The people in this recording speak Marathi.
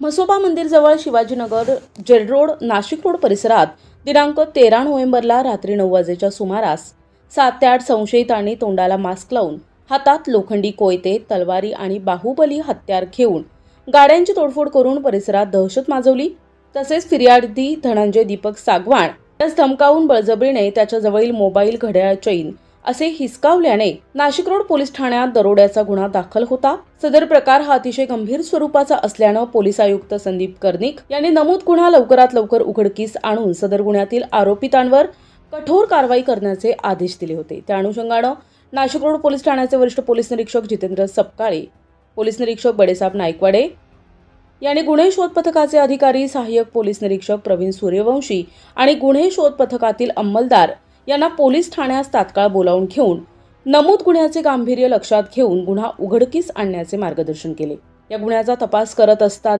Mhasoba मंदिरजवळ Shivajinagar jail road Nashik road परिसरात दिनांक तेरा नोव्हेंबरला रात्री नऊ वाजेच्या सुमारास सात ते आठ संशयितांनी तोंडाला मास्क लावून हातात लोखंडी कोयते तलवारी आणि बाहुबली हत्यार घेऊन गाड्यांची तोडफोड करून परिसरात दहशत माजवली. तसेच फिर्यादी धनंजय दीपक सागवाण यास धमकावून बळजबरीने त्याच्याजवळील मोबाईल घड्याळ चैन असे हिसकावल्याने नाशिक रोड पोलीस ठाण्यात दरोड्याचा गुन्हा दाखल होता. सदर प्रकार हा अतिशय गंभीर स्वरूपाचा असल्यानं पोलीस आयुक्त संदीप कर्णिक यांनी नमूद गुन्हा लवकरात लवकर उघडकीस आणून सदर गुन्ह्यातील आरोपितांवर कठोर कारवाई करण्याचे आदेश दिले होते. त्या अनुषंगानं नाशिक रोड पोलीस ठाण्याचे वरिष्ठ पोलीस निरीक्षक जितेंद्र सपकाळे पोलीस निरीक्षक बडेसाहेब नायकवाडे यांनी गुन्हे शोध पथकाचे अधिकारी सहाय्यक पोलीस निरीक्षक प्रवीण सूर्यवंशी आणि गुन्हे शोध पथकातील अंमलदार यांना पोलीस ठाण्यास तात्काळ बोलावून घेऊन नमूद गुन्ह्याचे गांभीर्य लक्षात घेऊन गुन्हा उघडकीस आणण्याचे मार्गदर्शन केले. या गुन्ह्याचा तपास करत असतात